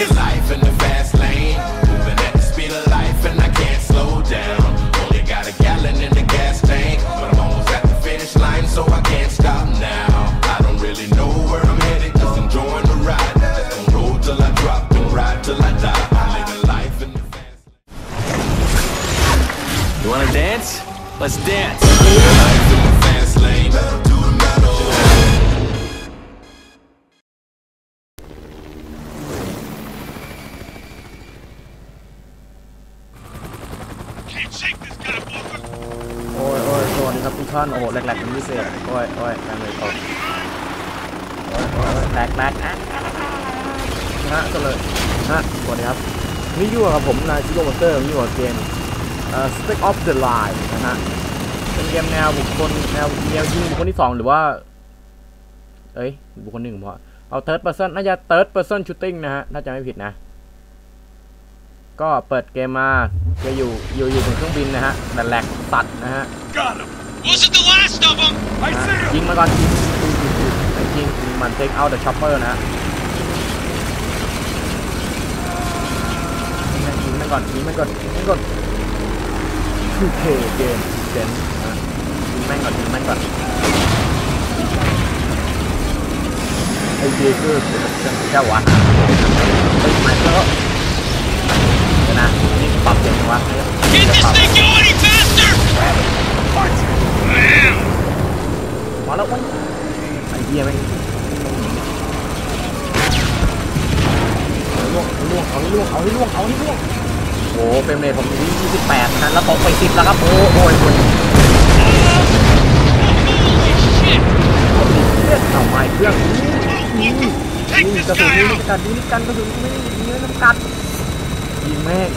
life and แหลกแหลกอะนะฮะก็เลยนะฮะสวัสดีครับนี่อยู่กับผมนายชิโร่มอนเตอร์ผมอยู่กับเกมเอ่อ Stick of the Line นะฮะเป็นเกมแนวบุคคลแนวแนวยิงบุคคลที่สองหรือว่า เอ้ยบุคคลหนึ่งผมว่าเอา third person น่าจะ third person shooting นะฮะน่าจะไม่ผิดนะ ก็เปิดเกมมาจะอยู่อยู่อยู่บนเครื่องบินนะฮะแต่แหลกสัตว์นะฮะ Got him. Wasn't the last of them. I นะ see him. ยิงมาก่อน ไอ้ยิงยิงมัน take out the chopper นะฮะยิงมันยิงมันก่อนยิงมันก่อนยิงมันก่อนคือเคเกมเจนนะยิงแม่งก่อนยิงแม่งก่อนไอ้เจคือเป็นแค่วะเฮ้ยมาแล้วเดี๋ยวนะนี่ปรับเสียงยังวะ Can't this thing go any faster? Damn. มาแล้ววะไอ้เหี้ยแม่งเอาให้ล่วงเอาให้ล่วงเอาให้ล่วงเอาให้ล่วงโอ้เป็นเลยผมอยู่ที่28นะแล้วตกไป10แล้วครับ โอ้โอ้ยโอ้ย Holy shit. เลือดเอาไม้เครื่อง Walker, ยิง take this กระสุน guy นี่ out. กัดยิงกันกระสุนไม่ยิงน้ำกัดยิงแม่ง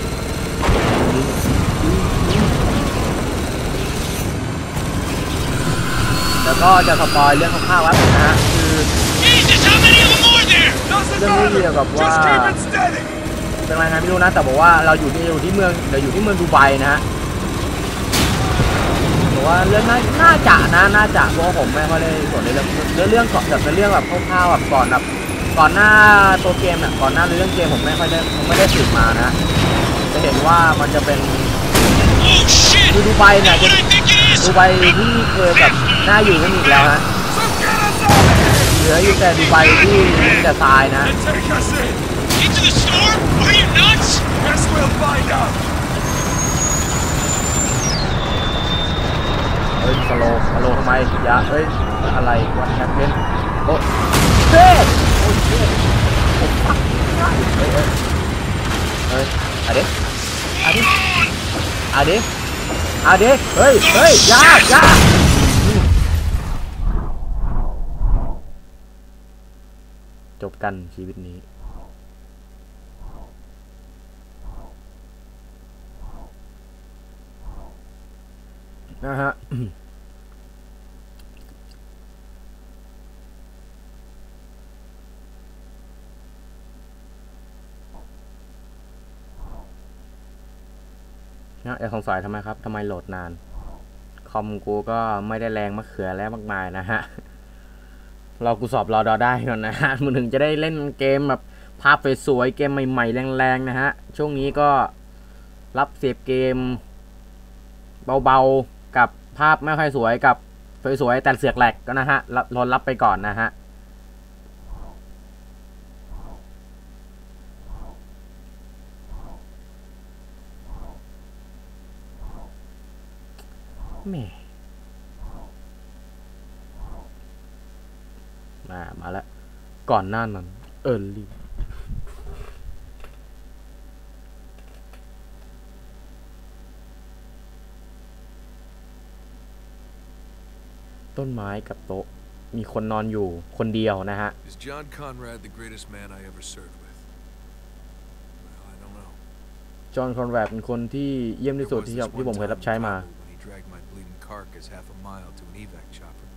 ยิงยิงยิงแล้ว ก็จะสปอยเรื่องคร่าวๆไว้นะฮะคือ Jesus, how many of them are there? เรื่องนี้เกี่ยวกับว่า steady. เป็นรายงานไม่รู้นะแต่บอกว่าเราอยู่ที่อยู่ที่เมืองเราอยู่ที่เมืองดูไบนะฮะบอกว่าเรื่องน่าน่าจะนะน่าจะเพราะว่าผมไม่ค่อยได้สนในเรื่องเรื่องเรื่องก่อนแบบเป็นเรื่องแบบคร่าวๆแบบก่อนแบบก่อนหน้าตัวเกมน่ะก่อนหน้าเรื่องเกมผมไม่ค่อยได้ผมไม่ได้สืบมานะ จะเห็นว่ามันจะเป็น Oh shit. คือดูไบเนี่ย Not จะ what I think it is. ดูไบที่เคยแบบ น่าอยู่ไม่มีอีกแล้วฮะ So get us out of here. เหลืออยู่แต่ดูไบที่มีแต่ทรายนะ Take us in. Into the store? Are you nuts? Guess we'll find out. เฮ้ยสโลว์สโลว์ทำไมอย่าเฮ้ยอะไรวันแฮปเพนโอ้เฮ้ยโอ้ยเฮ้ยโอ้ฟักเฮ้ยเฮ้ยเฮ้ยอะเด็อะเด็อะเด็อะเด็เฮ้ยเฮ้ยอยาอยา จบกันชีวิตนี้ นะฮะนะอย่าสงสัยทำไมครับทำไมโหลดนาน คอมกูก็ไม่ได้แรงมะเขือแล้วมากมายนะฮะ เรากูสอบรอดอได้ก่อนนะฮะมึงถึงจะได้เล่นเกมแบบภาพสวยๆเกมใหม่ๆแรงๆนะฮะ ช่วงนี้ก็รับเสพเกม เบาๆกับภาพไม่ค่อยสวยกับสวยๆแต่เสือกแหลกก็นะฮะรับรนรับไปก่อนนะฮะแม่มามาแล้ว ก่อนหน้านั้นเอิร์ลี่ต้นไม้กับโต๊ะ มีคนนอนอยู่คนเดียวนะฮะ Is John Conrad the greatest man I ever served with? Well, I don't know. จอห์นคอนแวร์เป็นคนที่เยี่ยมที่สุด There was ที่ this ที่ผม one เคย time รับใช้ in มา Kabul when he dragged my bleeding carcass half a mile to an evac chopper.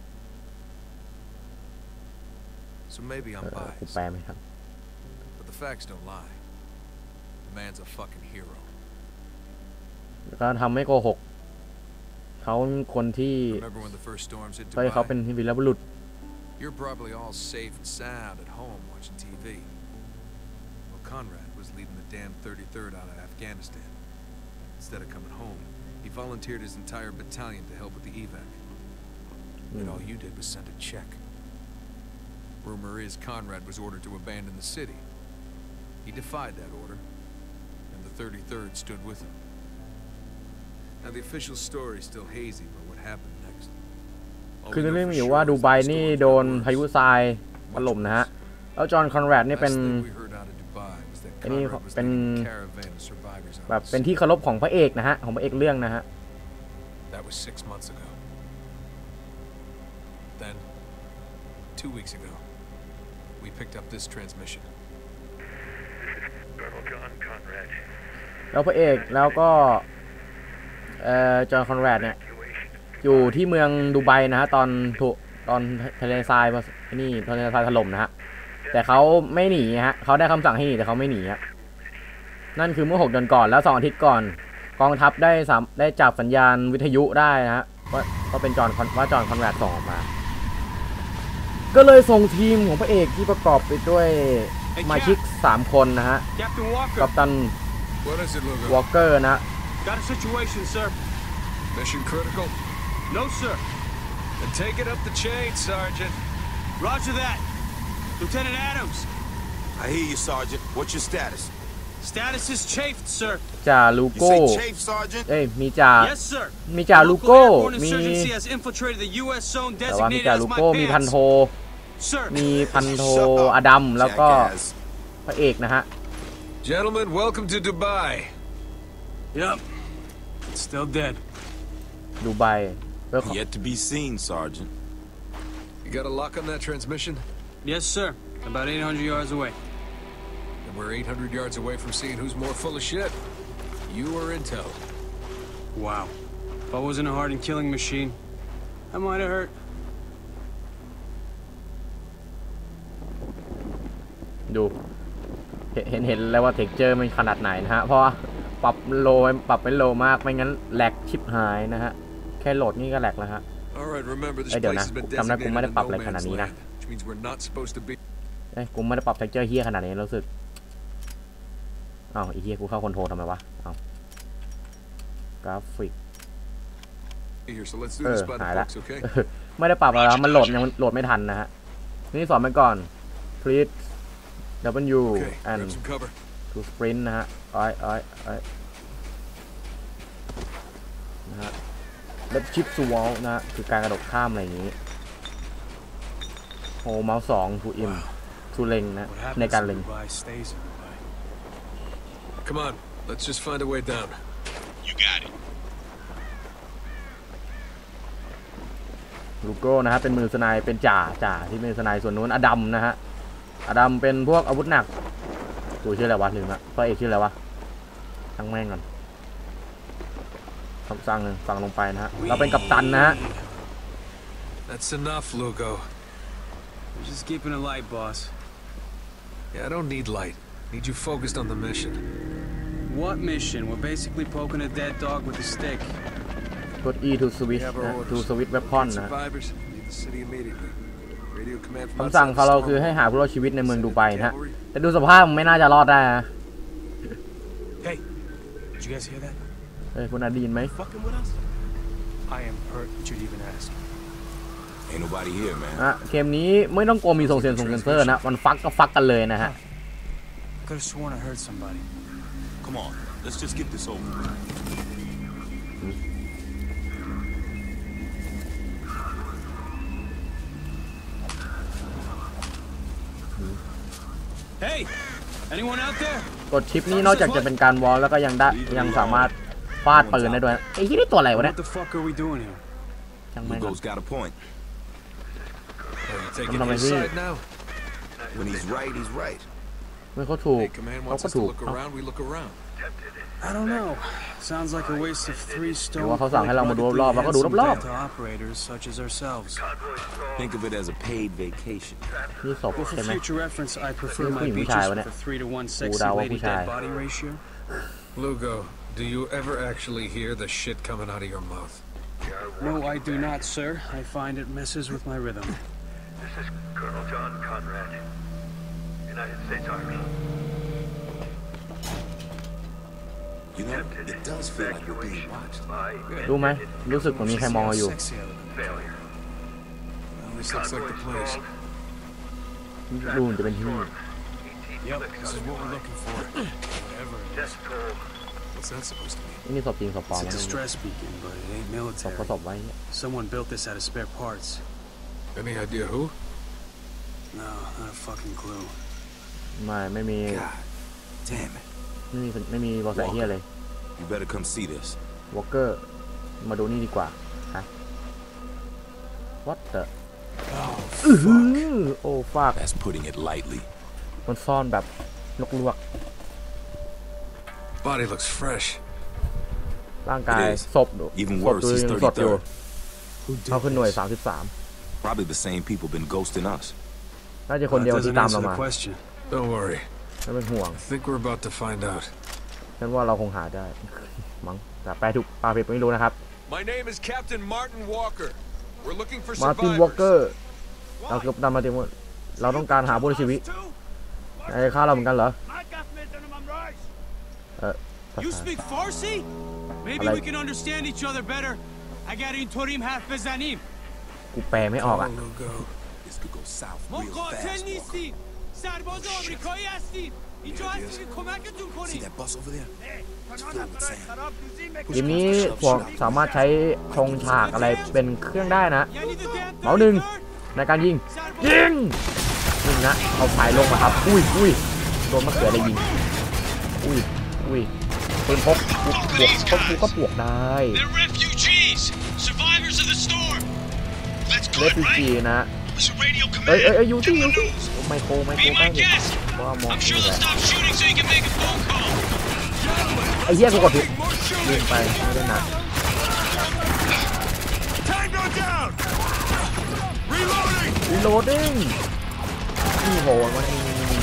So maybe เอ I'm อกู biased, แปลไหมครับ but the facts don't lie. The man's a fucking hero. แล้วก็ทำไม่โกหก เขาเป็นคนที่ Remember when the first storms hit เฮ้ยเขาเป็น Dubai? วีรบุรุษ You're probably all safe and sound at home watching TV. Well, Conrad was leading the damn 33rd out of Afghanistan. Instead of coming home, he volunteered his entire battalion to help with the evac. And all you did was send a check. Rumor is Conrad was ordered to abandon the city. He defied that order, and the 33rd stood with him. Now, the official story's still hazy about what happened next. All คือ we know เรื่อง for มีอยู่ sure ว่า is ดู that ไบ the นี่ storm โดน got พายุ worse. ทรายถล่มนะฮะ แล้วจอห์นคอนแรดนี่เป็น Last thing we heard out of Dubai was that ไอ้นี่ Conrad was เป็น leading a caravan of survivors out แบบ of the เป็น city. ที่เคารพของพระเอกนะฮะ ของพระเอกเรื่องนะฮะ That was six months ago. Then, two weeks ago, we picked up this transmission. Colonel John Conrad. แล้วพระเอกแล้วก็เอ่อจอห์นคอนแรดเนี่ย อยู่ที่เมืองดูไบนะฮะ ตอนถูกตอนทะเลทรายมานี่ทะเลทรายถล่มนะฮะ แต่เขาไม่หนีฮะเขาได้คำสั่งให้หนีแต่เขาไม่หนีฮะนั่นคือเมื่อหกเดือนก่อนแล้วสองอาทิตย์ก่อน กองทัพได้สามได้จับสัญญาณวิทยุได้นะฮะว่าว่าเป็นจอห์นคอนว่าจอห์นคอนแรดส่งออกมา ก็เลยส่งทีมของพระเอกที่ประกอบไปด้วยสมาชิกสามคนนะฮะ Captain Walker, กัปตัน What is it, Lugo? วอลเกอร์นะฮะ got a situation, sir. Mission critical? No, sir. Then take it up the chain, Sergeant. Roger that. Lieutenant Adams, I hear you, Sergeant. What's your status? status is chafed, sir. จ่าลู You โก้ say chafe, Sergeant? เอ้ย มีจ่า Yes, sir. มีจ่าลู Local โก้ airborne มี insurgency has infiltrated the U.S. zone แต่ว่ามี designated จ่า as ลู my โก้ มีพันโท pants. Sir, มีพันโท Shut up, อดัม แล้วก็ jackass. พระเอกนะฮะ Gentlemen, welcome to Dubai. yep. It's still dead. ดูไบเพื่อขอ Yet to be seen, Sergeant. You got a lock on that transmission? Yes, sir. About 800 yards away. And we're 800 yards away from seeing who's more full of shit. You or Intel? Wow. If I wasn't a hardened killing machine, I might have hurt. ดูเห็นเห็นเห็นแล้วว่าเท็กเจอร์มันขนาดไหนนะฮะ เพราะว่าปรับโลปรับเป็นโลมากไม่งั้นแหลกชิบหายนะฮะ แค่โหลดนี่ก็แหลกแล้วฮะ All right, remember this Ê, điều place nè, has been cầm đây cũng mới designated đã a bập no lại khả man's năng ý nè. land, which means we're not supposed to be. เอ้ยกูไม่ได้ปรับเท็กเจอร์เฮียขนาดนี้รู้สึกอ้าวไอ้เฮียกูเข้าคอนโทรลทำไมวะเอ้ากราฟิก Here, so let's do เออ this by the หายละ books, okay? ไม่ได้ปรับแล้วมันโหลดยังโหลดไม่ทันนะฮะนี่สอนไปก่อน please W Okay, and grab some cover. to sprint นะฮะอ้อยอ้อยอ้อยนะฮะ left shift to wall นะฮะคือการกระโดดข้ามอะไรอย่างนี้โอ้เมาส์สอง to im to เล็งนะ What ใน happens การ in เล็ง Dubai stays in Dubai. Come on, let's just find a way down. You got it. ลูโก้นะฮะเป็นมือสไนายเป็นจ่าจ่าที่มือสไนายส่วนนู้นอดัมนะฮะ อดัมเป็นพวกอาวุธหนักตัวชื่ออะไรวะลืมละพระเอกชื่ออะไรวะทั้งแม่งก่อนคำสั่งหนึ่งสั่งลงไปนะฮะ เราเป็นกัปตันนะฮะ That's enough, Lugo. We're just keeping it light, boss. Yeah, I don't need light. Need you focused on the mission. What mission? We're basically poking a dead dog with a stick. กด E to switch We have our นะ orders. to switch weapon Get นะฮะ survivors, leave the city immediately. Radio command from คำสั่ง outside ของเรา the คือ storm ให้หาผู้รอดชีวิตในเมือง Send ดู in ไบนะฮะ cavalry. แต่ดูสภาพมันไม่น่าจะรอดได้นะ Hey, did you guys hear that? เฮ้ยคุณอาดีนไหม Fucking with us? I am hurt that you'd even ask. Ain't nobody here, man. อะ เกมนี้ไม่ต้องกลัวมีส่งเสียงส่งเซนเซอร์นะ มันฟักก็ฟักกันเลยนะฮะ Could have sworn I heard somebody. Come on, let's just get this over กดชิปนี้นอกจากจะเป็นการวอลแล้วก็ยังได้ยังสามารถฟาดปืนได้ด้วยไอ้ที่นี่ตัวอะไรวะเนี่ย What the fuck are we doing here? ช่างแม่งก่อน Lugo's got a point. Oh, you taking I'm his not side here. now? When he's right, he's right. เมื่อเขาถูก Hey, command เขา wants ก็ us ถู to ก look เอ้า around, we look around. I don't know. Sounds like a waste of three หรือ stone ว่าเขาสั่งให้เรามาดูรอบๆแล้วก็ดูรอบ to operators such as ourselves. Think of it as a paid vacation. ๆนี่ศพ Well, for ใช่ไหม future reference, I prefer Ini myผู้หญิงผู้ beaches ชายวะ with เนี่ย a three to one กู sexy เดาว่า lady ผู้ชาย dead body ratio. Lugo, do you ever actually hear the shit coming out of your mouth? No, I do not, sir. I find it messes with my rhythm. This is Colonel John Conrad, United States Army. know, it does feel like we're being watched. รู้ไหมรู้สึกเหมือนมีใครมองเราอยู่ Sexy out of there. Well, this looks like the place. ดูมันจะเป็นที่นี่ Yep, this is what we're looking for. Whatever it is. What's that supposed to mean? นี่ศพจริงศพปลอม It's a นะ distress beacon, but it ain't ศพก็ military. ศพไว้ Someone built this out of spare parts. Any idea who? No, not a fucking clue. ไม่ไม่มี God damn it. ไม่มีไม่มีเบอแสเฮียเลย You better come see this. วอลเกอร์มาดูนี่ดีกว่าฮะ what the อื้อหือโอ้ฟาก That's putting it lightly. มันซ่อนแบบลกลวก Body looks fresh. ร่างกาย It is. ศพดู Even ศพ worse, ดู he's ยังสดอยู่ 33rd. Who เขาขึ้นหน่วย this? 33 Probably the same people been ghosting us. น่าจะคนเดียว That ที่ doesn't ตามเรา answer มา the question. Don't worry. ไม่เป็นห่วง I think we're about to find out. ฉันว่าเราคงหาได้ มั้งแต่แปลถูกปลาผิดไม่รู้นะครับ My name is Captain Martin Walker. We're looking for มาร์ติน survivors. วอลเกอร์ เราเกือบนำมาติว่าเราต้องการหาผู้รอดชีวิตไอ้ฆ่าเราเหมือนกันเหรอ เออภา You ษา speak Farsi? Maybe I like- we can understand each other better. I got in Torim half bezanim. กูแปลไม่ออกอะ Oh, no go. This could go south ما real قاتل fast. Walker. نیستیم. سرباز آمریکایی هستیم. اینجا هستیم که کمکتون See کنیم. that bus over there? It's filled with sand. ทีมนี้พวกสามารถใช้ธงฉากอะไรเป็นเครื่องได้นะ یعنی the damn เหมาหนึ่ง 33rd. ในการยิง سرباز ยิงยิงนะ เอาไฟลงมาครับ อุ้ยอุ้ยโดนมะเขือเลยยิง อุ้ยอุ้ยปืนพกกูบวกพกกูก็บวกได้ They're refugees, survivors of the storm. Let's เล good, ฟจี right? นะ Listen, radio เอ้ย command. เอ้ยเอ้ยยูที่ Check ยู the ที่ news. ไมโครไมโคร Be ใกล้ my ดิ guest. ว่ามอง I'm นี่ sure แห they'll ละ stop shooting so you can make a phone call. ไอ้เหี้ยกูกดผิดลืมไปไม่ได้นะ Tango down! Reloading! รีโหลดดิ้งนี่โหมันนี่นี่นี่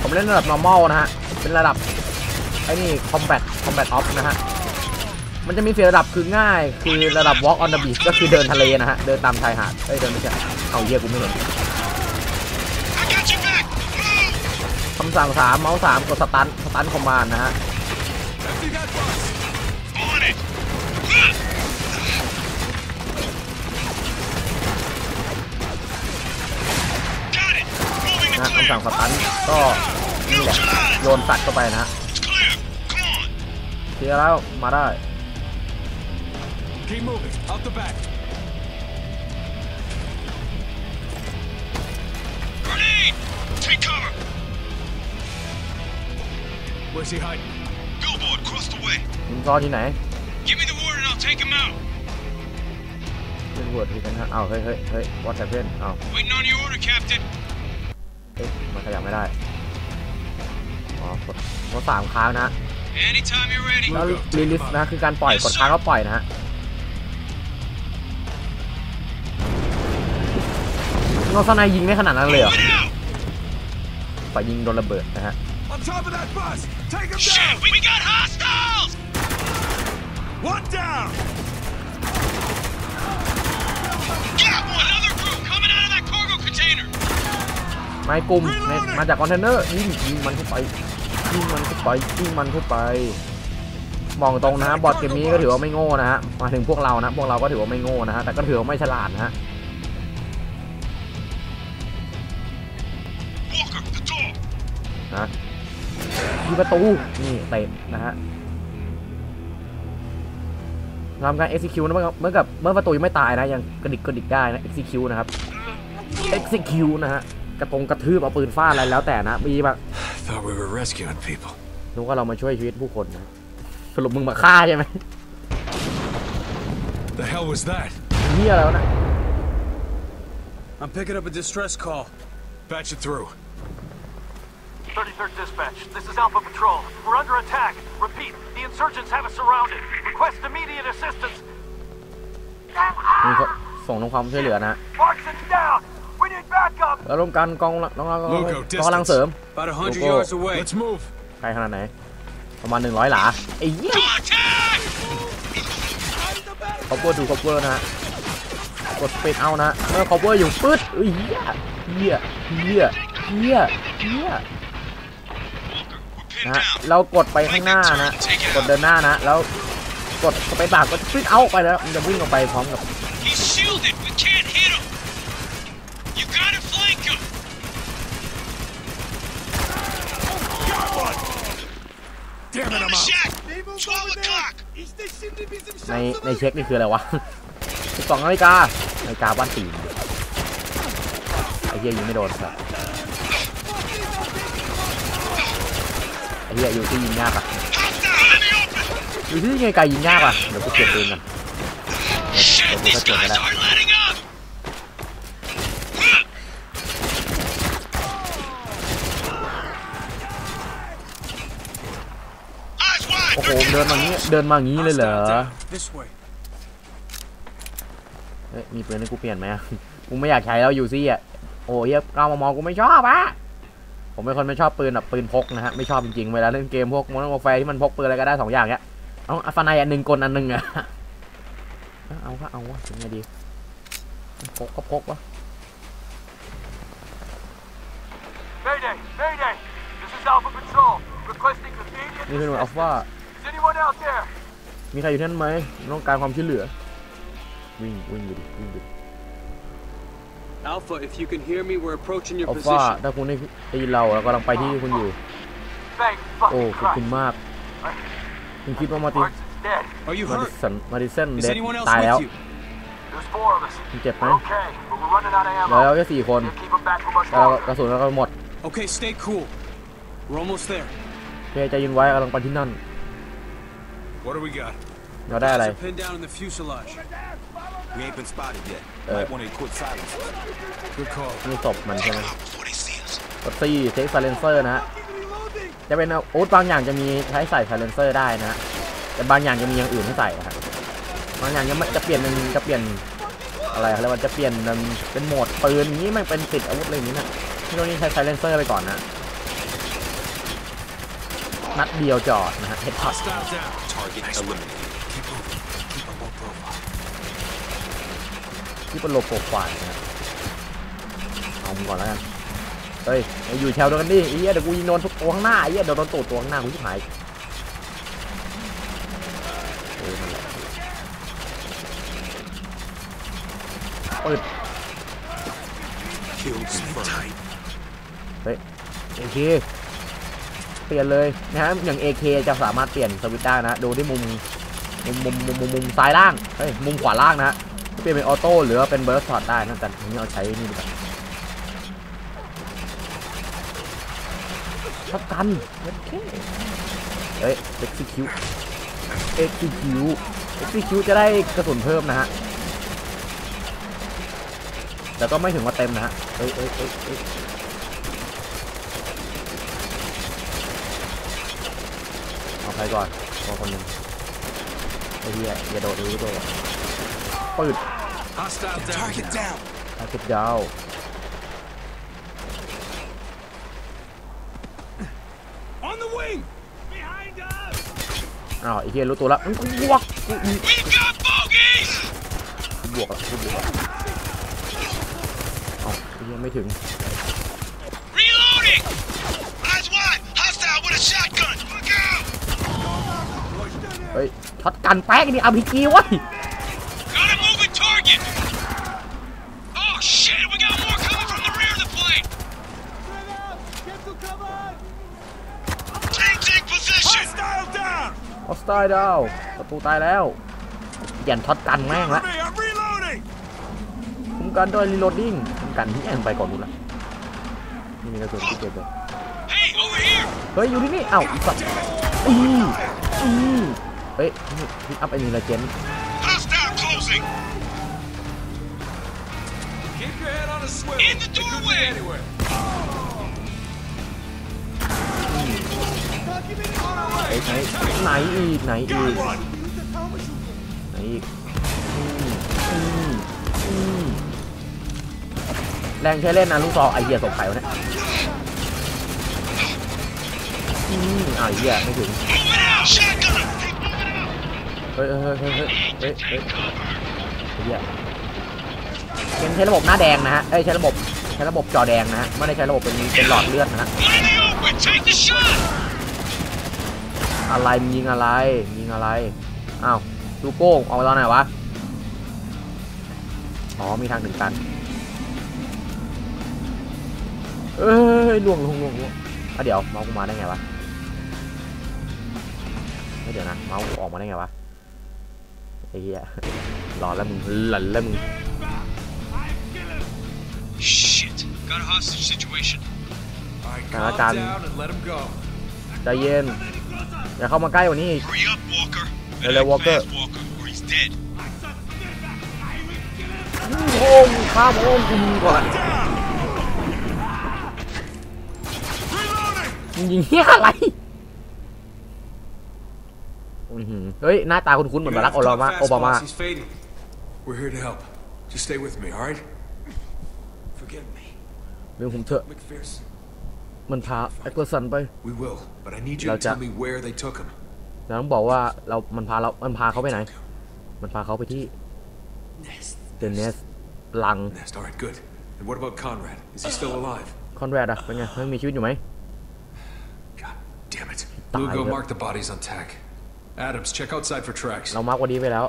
ผมเล่นระดับ normal นะฮะ เป็นระดับไอ้นี่ combat combat off นะฮะ มันจะมีสี่ระดับคือง่าย คือระดับ walk on the beach ก็คือเดินทะเลนะฮะ เดินตามชายหาดเอ้ย เดินไม่ใช่เอาเหี้ยกูไม่เห็นำสั่งสามเมาส์สามกดสตันสตันคอมมานด์นะฮะ Empty that bus! On it. Got it. Moving นะ to ฮะ clear. คำสั่งสตันก็นี่แหละโยนสัตว์เข้าไปนะฮะ It's clear. Come on. เคลียร์แล้วมาได้ Where's he hiding? Billboard, cross the way. มึงซ่อนที่ไหน Give me the word and I'll take him out. เป็นวอร์ดที่กันฮะอ้าวเฮ้ยเฮ้ยเฮ้ย what happened อ้าว Waiting on your order, Captain. เอ๊ะมันขยับไม่ได้ อ๋อกดกดสามค้างนะฮะ Anytime you're ready. แล้วรีลิสนะคือการปล่อยกดค้างก็ปล่อยนะฮะเงาสนายยิงได้ขนาดนั้นเลยเหรอ Move it out. ปล่อยยิงโดนระเบิดนะฮะ On top of that bus! Take him Shit, down! we, we got hostiles. One down! Got one. Another group coming out of that cargo container. ไม้กลุ่มในมาจากคอนเทนเนอร์ยิงยิงมันเข้าไปยิงมันเข้าไปยิงมันเข้าไปบอกตรงนะฮะบอทเกมนี้ก็ถือว่าไม่โง่นะฮะมาถึงพวกเรานะพวกเราก็ถือว่าไม่โง่นะฮะแต่ก็ถือว่าไม่ฉลาดนะฮะ ที่ประตู นี่เตะนะฮะทำการ execute นะเมื่อกับเมื่อกับเมื่อประตูยังไม่ตายนะ ยังกระดิกกระดิกได้นะ execute นะครับ execute นะฮะ กระตรงกระทืบเอาปืนฟาดอะไรแล้วแต่นะ มีแบบ Thought we were rescuing people. นึกว่าเรามาช่วยชีวิตผู้คนนะสรุปมึงมาฆ่าใช่ไหม The hell was that? เฮียแล้วนะ I'm picking up a distress call. Patch it through. 33rd Dispatch, this is Alpha Patrol. We're under attack. Repeat, the insurgents have us surrounded. Request immediate assistance. มีคนส่งน้องความช่วยเหลือนะ Markson's down. We need backup. แล้วร่วมกันกองน้องๆกอง Logo, กองกำลังเสริม About a hundred Loco. yards away. Let's move. ไกลขนาดไหน ประมาณ 100 หลาไอ้เหี้ย Contact. คอปเวอร์ดูคอปเวอร์นะฮะกดสเปดเอานะเมื่อคอปเวอร์อยู่ปึ๊ดเอ้ยเหี้ยเหี้ยเหี้ยเหี้ยเหี้ย นะฮะเรากดไปข้างหน้านะกดเดินหน้านะ แล้วกดสเปซบาร์ก็ฟิตเอาไปแล้วมันจะวิ่งออกไปพร้อมกับ He's shielded. We can't hit him. You gotta flank him. Damn it, On I'm the out. shack. 12 o'clock. İşte şimdi bizim ใน şansımız. ในเช็คนี่คืออะไรวะ12นาฬิกานาฬิกาบ้านตีนไอ้เหี้ยยิงไม่โดนครับ ไอ้เหี้ยอยู่ที่ยิงยากอะอยู่ที่ไงไกลยิงยากอะเดี๋ยวกูเก็บปืนกัน Shit, Well, these that's what guys I- aren't letting up. Eyes wide. โอ้โหเดินมางี้เดินมางี้เลยเหรอเฮ้ยมีปืนให้กูเปลี่ยนไหมอะกูไม่อยากใช้แล้วอยู่ซี่อะโอ้เฮียก้ามามองกูไม่ชอบอะ ผมเป็นคนไม่ชอบปืนแบบปืนพกนะฮะไม่ชอบจริงๆเวลาเล่นเกมพวกมอนโอแฟที่มันพกปืนอะไรก็ได้สองอย่างเนี้ยเอาอัฟานายอันหนึ่งกลอันหนึ่งอะเอาก็เอาวะยังไงดีพกก็พกวะ Mayday! Mayday! This is Alpha Patrol. Requesting immediate นี่เป็นหน่วยอัลฟา Is anyone out there? มีใครอยู่ที่นั่นไหมต้องการความช่วยเหลือวิ่งวิ่งอยู่ดิวิ่งอยู่ดิ Alpha, if you can hear me, we're approaching your อัลฟา position. ถ้าคุณได้ตีเราเรากำลังไปที่คุณอยู่ Thank โอ้ fucking ขอบคุณ Christ. มากคุณคิดว่ามาติ Parsons dead. Are you มาดิ hurt? สันมาดิเซน Is เด็ด anyone else ตายแล้ว with you? There's four of us. คุณเจ็บไหม We're okay, but we're running out of แล้ว ammo. แค่สี่คน Can't keep them back for much แต่เรา longer. กระสุนเราก็หมด Okay, stay cool. We're almost there. โอเคใจเย็นไว้กำลังไปที่นั่น What do we got? เราได้อะไร We ain't been spotted yet. Uh, Might want to equip silence. Good call. นี่ศพมันใช่ไหม Before they see us. กดซี่เทคไซเลนเซอร์นะฮะ จะเป็นอาวุธบางอย่างจะมีใช้ใส่ไซเลนเซอร์ได้นะฮะ แต่บางอย่างจะมีอย่างอื่นให้ใส่นะครับบางอย่างยังไม่จะเปลี่ยนเป็นจะเปลี่ยนอะไรเขาเรียกว่าจะเปลี่ยนเป็นเป็นโหมดปืนอย่างนี้มันเป็นติดอาวุธอะไรอย่างนี้นะที่ตรงนี้ใช้ไซเลนเซอร์ไปก่อนนะนัดเดียวจอดนะฮะเฮดช็อต ที่เป็นโลโปรไฟล์นะเอามึงก่อนแล้วกันเฮ้ยไอ้อยู่แถวเดียวกันดิไอ้เหี้ยเดี๋ยวกูยิงโดนทุกตัวข้างหน้าไอ้เหี้ยเดี๋ยวโดนตูดตัวข้างหน้ากูชิบหายเปิดเฮ้ยโอเคเปลี่ยนเลยนะฮะอย่าง AK จะสามารถเปลี่ยนสวิตช์ได้นะ ดูที่มุมมุมมุมมุมมุมมุมซ้ายล่างเฮ้ยมุมขวาล่างนะฮะ เปลี่ยนเป็นออโต้หรือว่าเป็นเบิร์สช็อตได้นะแต่ทีนี้เราใช้นี่ดีกว่าช็อตกันโอเคเฮ้ย execute execute execute จะได้กระสุนเพิ่มนะฮะแต่ก็ไม่ถึงว่าเต็มนะฮะเฮ้ยเฮ้ยเฮ้ยเฮ้ยเอาใครก่อนเอาคนหนึ่งไอ้เหี้ยอย่าโดดรู้ตัว ปืด Hostile down. Target down. อาทิตย์ดาว On the wing. Behind us. อ้าวไอ้เหี้ยรู้ตัวแล้วอื้อกูบวกกูกู We've got bogeys! กูบวกละกูบวกละเอ้าไอ้เหี้ยไม่ถึง Reloading! Eyes wide! Hostile with a shotgun! Look out! เฮ้ยช็อตกันแป๊กนี่อาพีจีเว้ย ตายดาวประตูตายแล้วเปลี่ยนช็อตกันแม่งละ Cover me. I'm reloading. คุ้มกันด้วยรีโหลดดิ้งคุ้มกันที่แอนไปก่อนนู้นละนี่มีกระสุนที่เก็บเลย Hey, over here! เฮ้ยอยู่ที่นี่เอ้าอีกสัตว์อืออือเฮ้ยนี่พิกอัพไอ้นี่ละเจน ไอ้ไหนไหนอีกไหนอีกไหนอีกอืมอืมอืมแรงใช้เล่นนะลูกซองไอเหี้ยสงไข่วะเนี่ยอืมไอเหี้ยไม่ถึงเฮ้ยเฮ้ยเฮ้ยเฮ้ยเฮ้ยเฮ้ยไอเหี้ยเป็นใช้ระบบหน้าแดงนะฮะเอ้ยใช้ระบบใช้ระบบจอแดงนะฮะไม่ได้ใช้ระบบเป็นเป็นหลอดเลือดนะฮะ One in the open! Take the shot! อะไรมึงยิงอะไรยิงอะไรอ้าวลูกโก้งออกมาตอนไหนวะอ๋อมีทางถึงกัน เอ้ยล่วงล่วงล่วงล่วงอะเดี๋ยวเมาส์กูมาได้ไงวะเฮ้ยเดี๋ยวนะเมาส์กูออกมาได้ไงวะไอ้เหี้ยหลอนแล้วมึงหลันแล้วมึง Shit. Got a hostage situation. All right, Cannot calm done. down and let him go. ใจเย็น อย่าเข้ามาใกล้กว่านี้อีก Hurry up, Walker. Hello, And act Walker. fast, Walker, or he's dead. โอ้มข้ามโอ้มกูยิงก่อนมึงยิงเฮียอะไรอื้อหือเฮ้ย หน้าตาคุ้นๆเหมือนบารักโอบามาโอบามา He's fading. We're here to help. Just stay with me, all right? Forgive me, เรื่องผมเถอะ McPherson. มันพาไอ้ตัวสันไป We will, but I need you to Roger. tell me where they took him. เราต้องบอกว่าเรา มันพาเรา มันพาเขาไปไหน มันพาเขาไปที่เดนเนสลัง Nest. All right, good. And what about Conrad? Is he still alive? คอนแรดอะเป็นไงเฮ้ยมีชีวิตอยู่ไหม God damn it. Die, Lugo, yeah. mark the bodies on tag. Adams, check outside for tracks. เรามาร์กวันนี้ไปแล้ว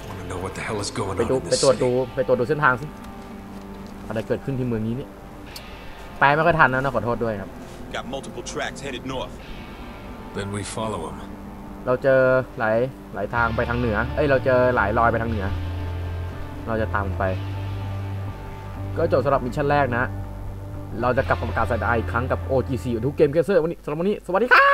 I want to know what the hell is going ไป on ดู in ไป this ตรวจ city. ดูไปตรวจดูเส้นทางสิอะไรเกิดขึ้นที่เมืองนี้เนี่ย แปลไม่ค่อยทันนะนะขอโทษด้วยครับ Got multiple tracks headed north. Then we follow him. เราเจอหลายหลายทางไปทางเหนือ เอ้ยเราเจอหลายรอยไปทางเหนือ เราจะตามมันไป ก็จบสำหรับมิชชั่นแรกนะ เราจะกลับมาประกาศสายดาอีกครั้งกับ OGC ทุกเกมเกมเซอร์วันนี้สำหรับวันนี้สวัสดีครับ